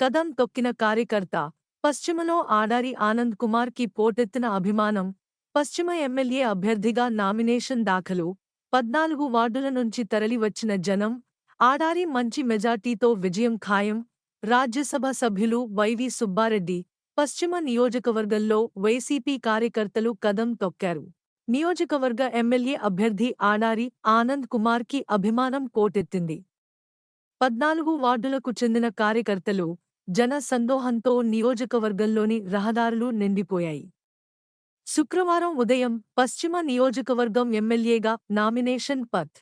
కదం తొక్కిన కార్యకర్త. పశ్చిమలో ఆడారి ఆనంద్ కుమార్కి పోటెత్తిన అభిమానం. పశ్చిమ ఎమ్మెల్యే అభ్యర్థిగా నామినేషన్ దాఖలు. పద్నాలుగు వార్డుల నుంచి తరలివచ్చిన జనం. ఆడారి మంచి మెజార్టీతో విజయం ఖాయం. రాజ్యసభ సభ్యులు వైవి సుబ్బారెడ్డి. పశ్చిమ నియోజకవర్గంలో వైసీపీ కార్యకర్తలు కదం తొక్కారు. నియోజకవర్గ ఎమ్మెల్యే అభ్యర్థి ఆడారి ఆనంద్ కుమార్కి అభిమానం కోటెత్తింది పద్నాలుగు వార్డులకు చెందిన కార్యకర్తలు జన సందోహంతో నియోజకవర్గంలోని రహదారులు నిండిపోయాయి. శుక్రవారం ఉదయం పశ్చిమ నియోజకవర్గం ఎమ్మెల్యేగా నామినేషన్ పత్